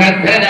Muhammadan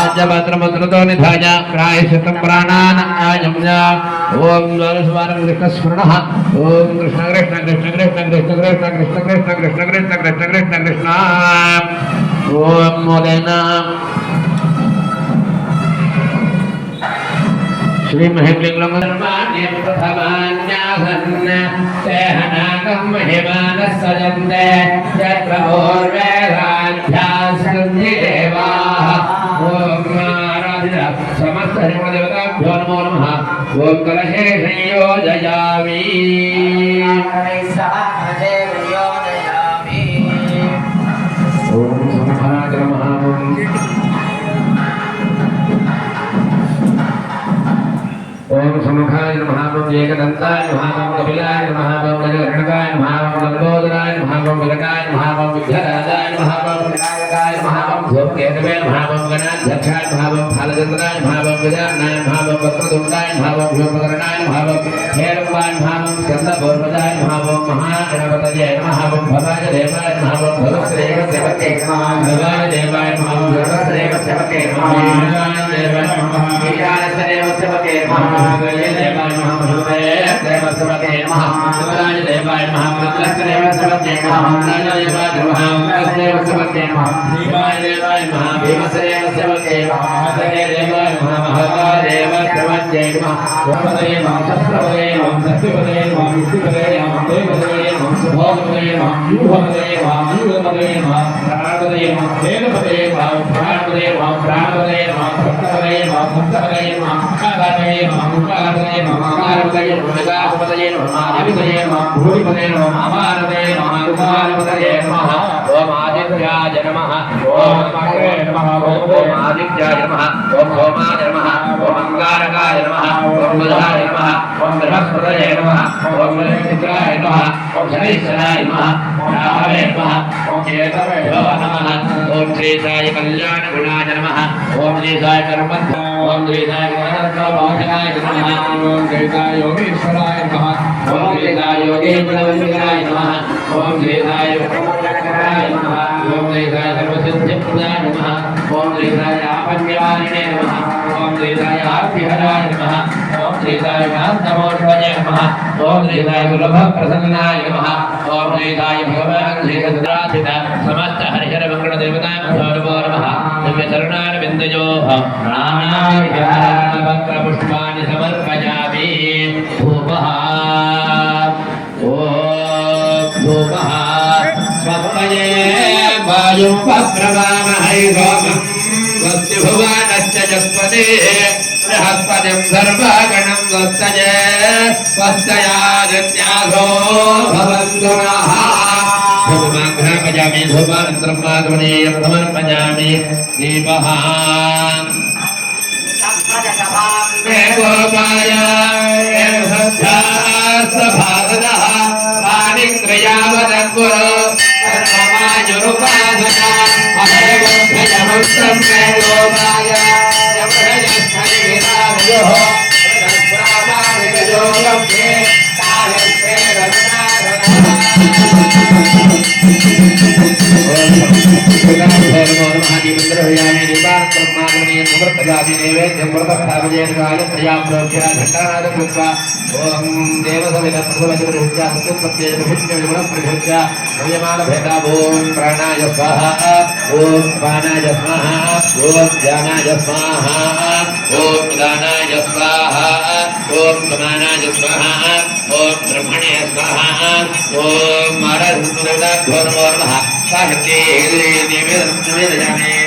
ఆజ్యపత్రముద్రతో నిధాయ ప్రాయశతం ప్రాణాన్ ఆజమ్య ఓం ద్వారస్వారం కృష్ణస్మరణ ఓం కృష్ణ కృష్ణ కృష్ణ కృష్ణ కృష్ణ కృష్ణ కృష్ణ కృష్ణ కృష్ణ కృష్ణ కృష్ణ కృష్ణ కృష్ణ ఓం మోదన श्री महेन्द्रलिंगं प्रथमान्यासन् तेहनाकं महिमानः सजन्ते यत्र भोर्वेदाध्यास्कन्ति समस्तदेवताभ्यो नमो नमः ॐ कलशे संयोजयामि ॐ समहाय नमः ओम समुखाय नमः ओम एकदन्ताय नमः ओम कपिलाय नमः ओम गजकर्णकाय नमः ओम लंबोदराय नमः ओम विकटाय नमः ओम विघ्नराजाय नमः ओम निराकाय महावम धूमकेतवे महावम गणाध्यक्षाय महावम फालगतनाय महावम गजानाय महावम वक्रतुंडाय महावम महाव महावम महाव महावम स्कंदगौरपदाय महाव महागणपतये नमः भवाय देवाय महाव भगवत्रेव सेवके नमः भवाय देवाय महाव भगवत्रेव सेवके नमः भवाय देवाय महाव ईशानस्रेव सेवके नमः गए देवाय महाव भगवत्रेव सेवके नमः भवाय देवाय महाव भगवत्रेव सेवके नमः नमः देवाय महाव भगवत्रेव सेवके नमः। భీమాదేవాయ నమః భీమసేనసేవకే నమః మహాదేవాయ నమః మహాదేవ శ్రవణ్యే నమః. వామదేవ సత్రవదే నమః. యోగపదేవాం వ్యూహపదేవాం వ్యూహపదేవాం ప్రాణపదేవాం వేదపదేవాం ప్రాణపదేవాం ప్రాణపదేవాం భక్తపదేవాం భక్తపదేవాం ముఖాపదేవాం ముఖాపదేవాం అమారపదేవం వికాసపదేవం అవిపదేవం భూరిపదేవం అమారదేవం అరుమారపదే నమ. ఓం ఆదిత్యాయ నమ. ఓం అగ్రే నమ. ఓం ఆదిత్యాయ నమ. ఓం హోమాయ నమ. ఓం అంగారకాయ నమ. ఓం బుధాయ నమ. ఓం బృహస్పతయ నమ. ఓం గణేశాయ नमः रावे नमः ओम केतवे भव नमः ओम त्रेताय कल्याण गुणाय नमः ओम त्रेताय कर्मबंध ओम त्रेताय ज्ञानरत्न भाषणाय नमः ओम त्रेताय योगेश्वराय नमः ओम त्रेताय योगेन्द्रवंदनाय नमः ओम त्रेताय ब्रह्मकरणाय नमः ओम त्रेताय सर्वसिद्धिप्रदाय नमः ओम त्रेताय आपन्यवारिणे नमः ओम त्रेताय आर्तिहराय नमः श्रीताय नमोष्वजे नमः। ॐ श्रीताय सुलभ प्रसन्नाय नमः। ॐ श्रीताय भगवान् श्रीकसदाचित समस्त हरिहर मङ्गल देवतां स्वरूपो नमः। दिव्य चरणान् समर्पयामि। भूपः। ॐ भूपः। स्वप्नये वायुं वक्रवामहै भुवानश्च जस्पते बृहस्पतिं सर्वगणं स्वस्तये स्वस्तयागत्यासो भवन्तु नः भुवमग्रहपजामि भुवनन्द्रमाध्वनीयं समर्पयामि दीपः गोपाय भारतः पाणिन्द्रयावदङ्गुरो सर्वमायुरुपासना अभयवभयम् समर्पयामि नैवेद्यं प्रदत्तामजेन गायत्र्यां प्रोक्ष्य घण्टानादं कृत्वा ॐ देवसमितं प्रभवतिवृत्या सत्यं विभिन्नविगुणं प्रभृत्य नयमानभेदा ॐ प्राणाय स्वाहा ॐ पानाय स्वाहा ॐ ध्यानाय स्वाहा ॐ दानाय स्वाहा ॐ समानाय स्वाहा ॐ ब्रह्मणे स्वाहा ॐ नमो नमः साहित्ये निवेदयामि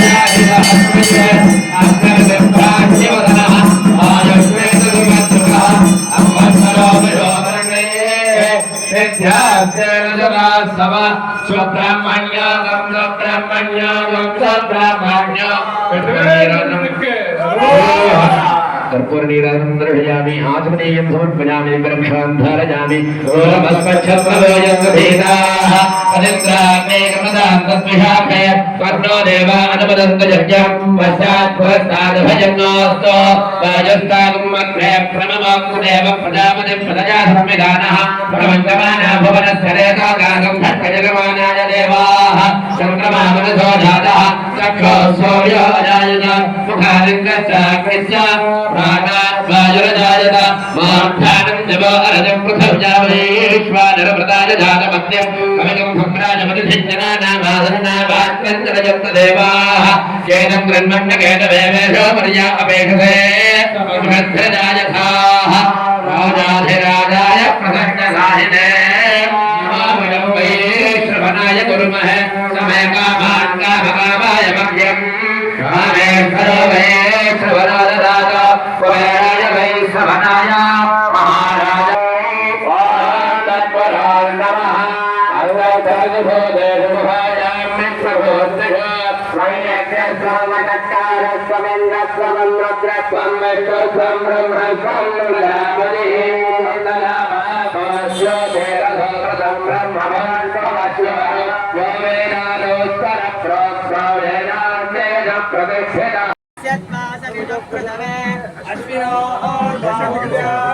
Yeah. कर्पूरनीराजनं दर्शयामि आचमनीयं समर्पयामि वृक्षां धारयामि ओमस्मच्छत्रभेदाः अनिन्द्राग्ने कमदां तद्विशाखे कर्णो देवा अनुपदन्त यज्ञं पश्चात् पुरस्तादभजन्नोऽस्तु। वायुस्तागम् अग्रे प्रणमोक्तदेव प्रजापतिं प्रदया संविधानः प्रपञ्चमाना भुवनस्य रेखागागं भट्टजगमानाय देवाः। चन्द्रमामनसो जातः चक्षो सूर्यो अजायत ప్రాణాత్మాయురజాయత మార్థానం జపో అరజం పృథవ్యామేశ్వరవ్రతాయ జాతమత్యం కవిగం భగ్రాజమతిభిజ్ఞానామాసనామాత్మంతరజప్తదేవాః కేనం గ్రన్మన్న కేతవేవేషో మర్యా అపేక్షతే ప్రసన్న సాహితే భద్ర త్వం విష్ణు త్వం బ్రహ్మ త్వం నులామని ప్రదక్షిణ అశ్వినో బాహువ్యా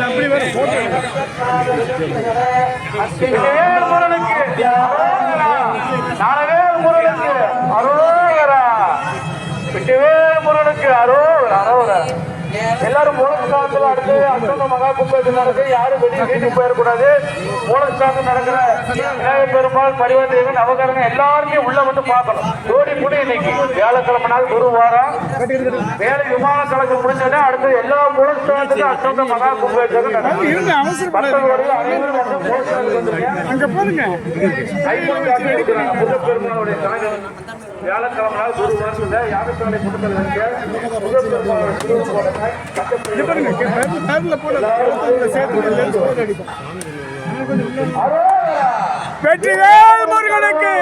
அப்படி வேற போட்டு முருகனுக்கு அருள் விட்டுவே முருகனுக்கு அருள் அருள் எல்லாரும் மூலஸ்தானத்துல அடுத்து அசோக மகா கும்பத்தில் நடக்கு யாரும் வெளியே வீட்டுக்கு போயிடக்கூடாது. மூலஸ்தானம் நடக்கிற விநாயகர் பெருமாள் பரிவர்த்தனை நவகரங்க எல்லாருமே உள்ள வந்து பார்க்கணும். ஜோடி கூட இன்னைக்கு. வியாழக்கிழமை நாள் குரு வாரம் வேலை விமான கலக்கம் முடிஞ்சோடனே அடுத்து எல்லா மூலஸ்தானத்துக்கும் அசோக மகா கும்பத்தில் அங்க போதுங்க. தாயம் வியாழக்கிழமை நாள் குரு வருஷத்துல யாகசாலை கொடுக்கல முருகப்பெருமானுடைய திருவுருவோட இது பாருங்க பேப்பர் பேப்பர்ல சேர்த்து வெற்றிவேல் முருகனுக்கு.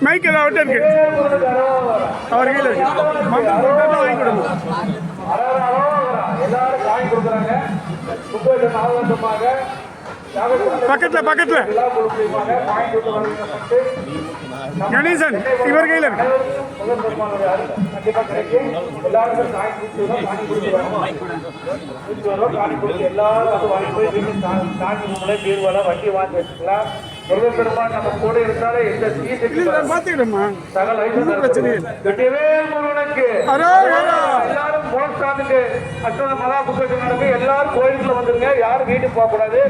மைக் ஏதாவது அவர்கிட்ட இருக்கு அவர் கையில் இருக்கு. வாங்கி கொடுங்க பக்கத்துல பக்கத்துல. கணேசன் இவர் கையில் இருக்கு. வண்டி வாங்கி வச்சுக்கலாம் முருகப்பெருமான் நம்ம கூட இருந்தாலே எந்த இல்லை. பார்த்துக்கிறேம்மா சகல பிரச்சனை. வெற்றிவேல் முருகனுக்கு. எல்லாரும் மோஸ்டாந்துக்கு அஸ்வத மகா நடக்கு எல்லாரும் கோயிலுக்குள்ள வந்துருங்க. யாரும் வீட்டுக்கு போக கூடாது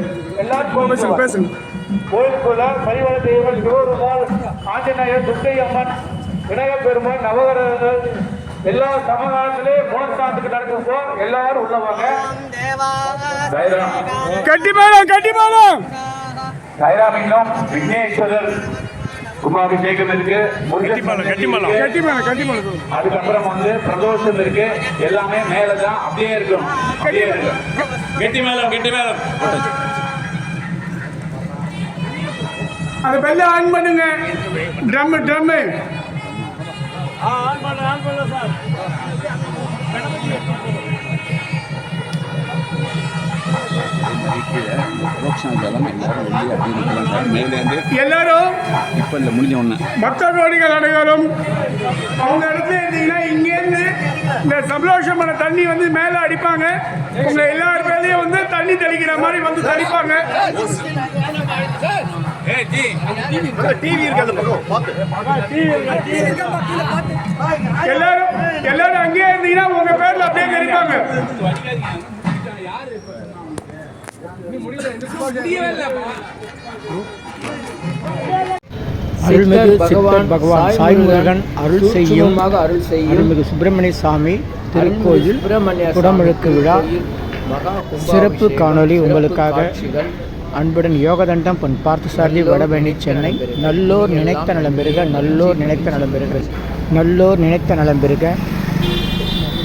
எல்லாரும் கோயிலுக்கு பேசுங்க. கோயிலுக்குள்ள பரிவார தெய்வங்கள் சிவபெருமான் ஆஞ்சநேயர் துர்க்கை அம்மன் விநாயகர் பெருமான் நவகரங்கள் எல்லா சமகாலத்திலே மோஸ்டாந்துக்கு நடக்கும்போ எல்லாரும் உள்ள வாங்க. கட்டி மேளம் கட்டி மேளம் கைராமிங்கம் விக்னேஸ்வரர் கும்பாபிஷேகம் இருக்கு அதுக்கப்புறம் வந்து பிரதோஷம் இருக்கு எல்லாமே மேலதான் அப்படியே இருக்கும் அப்படியே இருக்கும். கெட்டி மேலம் கெட்டி மேலம் அந்த பெல்ல ஆன் பண்ணுங்க. ட்ரம் ட்ரம்மு ஜலம் எல்லாரும் இப்போ இல்லை முடிஞ்ச உடனே பக்த கோடிகள் அனைவரும் அவங்க இடத்துல இருந்தீங்கன்னா இங்கேருந்து இந்த சப்லோஷம் பண்ண தண்ணி வந்து மேலே அடிப்பாங்க. உங்க எல்லார் மேலேயும் வந்து தண்ணி தெளிக்கிற மாதிரி வந்து தெளிப்பாங்க எல்லாரும் எல்லாரும் அங்கேயே இருந்தீங்கன்னா உங்க பேர்ல அப்படியே தெளிப்பாங்க அருள்மிகு சித்தர் பகவான் சாய் முருகன் அருள் செய்யும் அருள் செய்யும் அருள்மிகு சுப்பிரமணிய சாமி திருக்கோயில் சுப்பிரமணிய குடமுழுக்கு விழா சிறப்பு காணொளி உங்களுக்காக அன்புடன் யோகதண்டம் பொன் பார்த்தசாரதி வடபழனி சென்னை. நல்லோர் நினைத்த நலம் பெறுக நல்லோர் நினைத்த நலம் பெறுக. நல்லோர் நினைத்த நலம் பெறுக.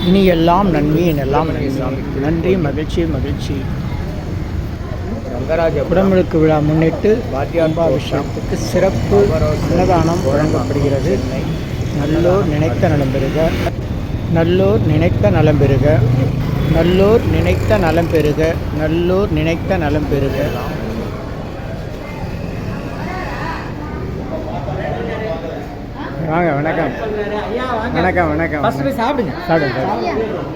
இனி எல்லாம் நன்மை எல்லாம் நன்மை நன்றி மகிழ்ச்சி மகிழ்ச்சி. ரங்கராஜ குடமுழுக்கு விழா முன்னிட்டு கும்பாபிஷேகத்துக்கு சிறப்பு அன்னதானம் வழங்கப்படுகிறது. நல்லோர் நினைத்த நலம் பெறுக. நல்லோர் நினைத்த நலம் பெறுக. நல்லோர் நினைத்த நலம் பெறுக. நல்லோர் நினைத்த நலம் பெறுக. வாங்க வணக்கம். வணக்கம் வணக்கம். சாப்பிடுங்க. சாப்பிடுங்க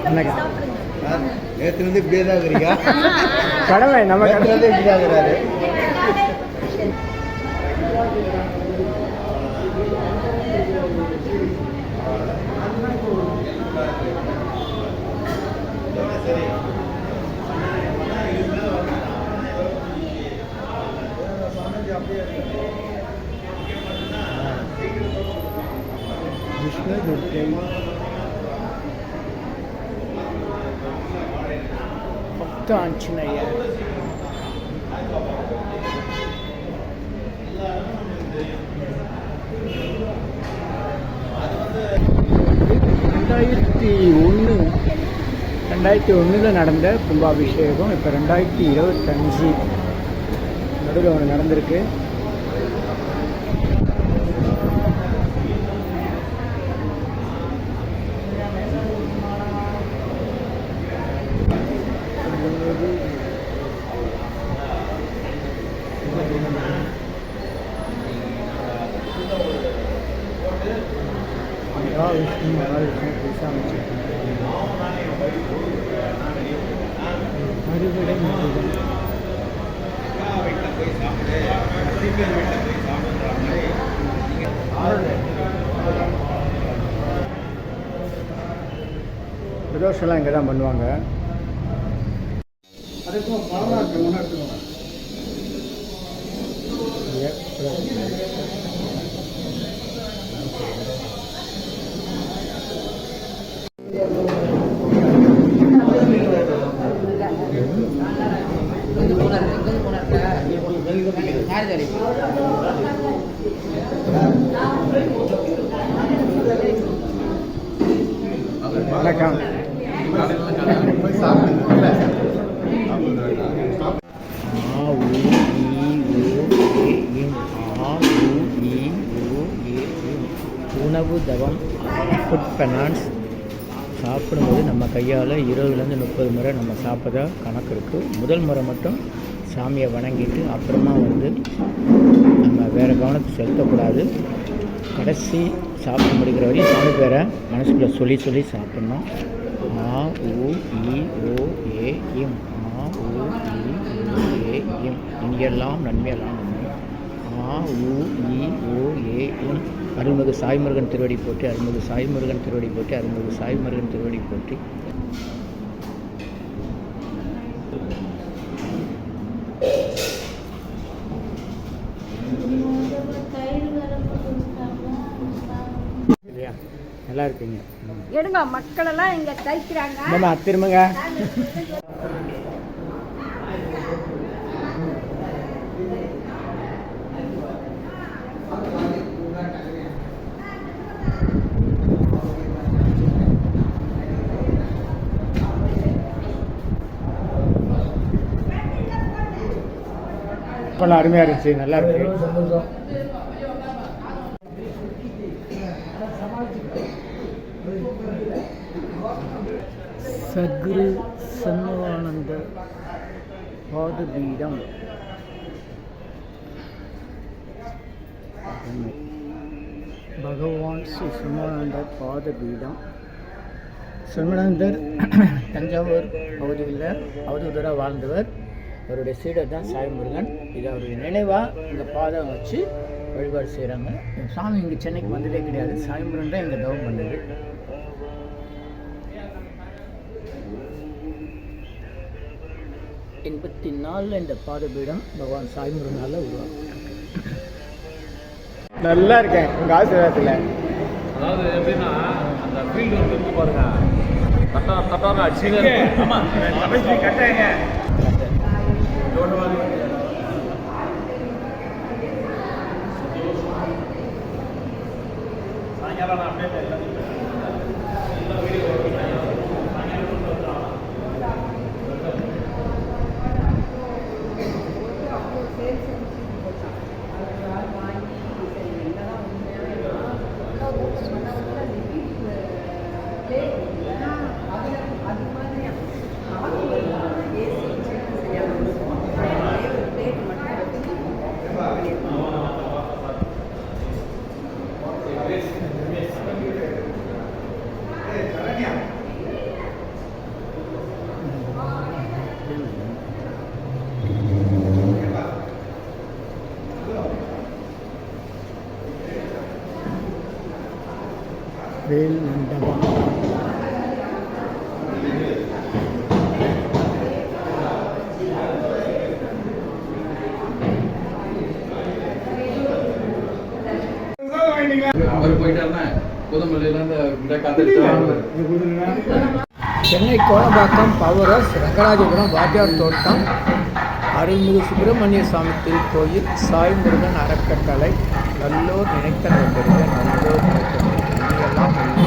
வணக்கம். நேற்று இப்படியே தான் இருக்கிறீங்க. கடமை நம்ம கடமை இப்படி தான் இருக்கிறாரு. பக்த ஆஞ்சநேயர் ரெண்டாயிரத்தி ஒன்று ரெண்டாயிரத்தி ஒன்றில் நடந்த கும்பாபிஷேகம் இப்போ ரெண்டாயிரத்தி இருபத்தஞ்சி நடுவில் ஒன்று நடந்திருக்கு பேசாமல் அறுவடை முருகன் பிரதோஷம்லாம் இங்கே தான் பண்ணுவாங்க வணக்கம் ஆ ஊ ஈ உணவு தவம் ஃபுட் ஃபைனான்ஸ் சாப்பிடும்போது நம்ம கையால் இருபதுலேருந்து முப்பது முறை நம்ம சாப்பிட்றதா கணக்கு இருக்குது முதல் முறை மட்டும் சாமியை வணங்கிட்டு அப்புறமா வந்து நம்ம வேறு கவனத்தை செலுத்தக்கூடாது. கடைசி சாப்பிட முடிக்கிற வரையும் சாமி பேரை மனசுக்குள்ளே சொல்லி சொல்லி சாப்பிட்ணும். ஆ ஊ இ ஓ ஏ இம். ஆ ஊ இ ஓ ஏ இம். இங்கெல்லாம் நன்மையெல்லாம் நன்மை ஆ உ இ ஓ ஏ அருள்மிகு சாய்முருகன் திருவடி போற்றி அருள்மிகு சாய்முருகன் திருவடி போற்றி அருள்மிகு சாய்முருகன் திருவடி போற்றி. நல்லா இருக்கீங்க. எடுங்க மக்கள் எல்லாம் இங்க தைக்கிறாங்க. திரும்புங்க. படம் அருமையாக இருந்துச்சு நல்லா இருக்கு. சத்குரு சண்முகானந்த பாதபீடம். பகவான் ஸ்ரீ சுமானந்தர் பாதபீடம். சுமானந்தர் தஞ்சாவூர் பகுதியில் அவதூதராக வாழ்ந்தவர். அவருடைய சீடர் தான் சாய்முருகன் இது அவருடைய நினைவாக இந்த பாதம் வச்சு வழிபாடு செய்கிறாங்க சாமி இங்கே சென்னைக்கு வந்ததே கிடையாது சாய்முருகன் தான் இங்கே தவம் பண்ணது எண்பத்தி நாலில் இந்த பாதபீடம் பகவான் சாய்முருகனால் உருவாக்கப்பட்டது நல்லா இருக்கேன் உங்கள் ஆசீர்வாதத்தில் அதாவது எப்படின்னா அந்த ஃபீல்டு இருக்கு பாருங்க கட்டா கட்டான அடிச்சுங்க ஆமா கட்டாங்க சென்னை கோலம்பாக்கம் பவரஸ் ரங்கராஜபுரம் வாத்தியார் தோட்டம் அருள்மிகு சுப்பிரமணிய சுவாமி திருக்கோயில் சாய்முருகன் அறக்கட்டளை நல்லோர் நினைத்த நல்லோர் நினைத்த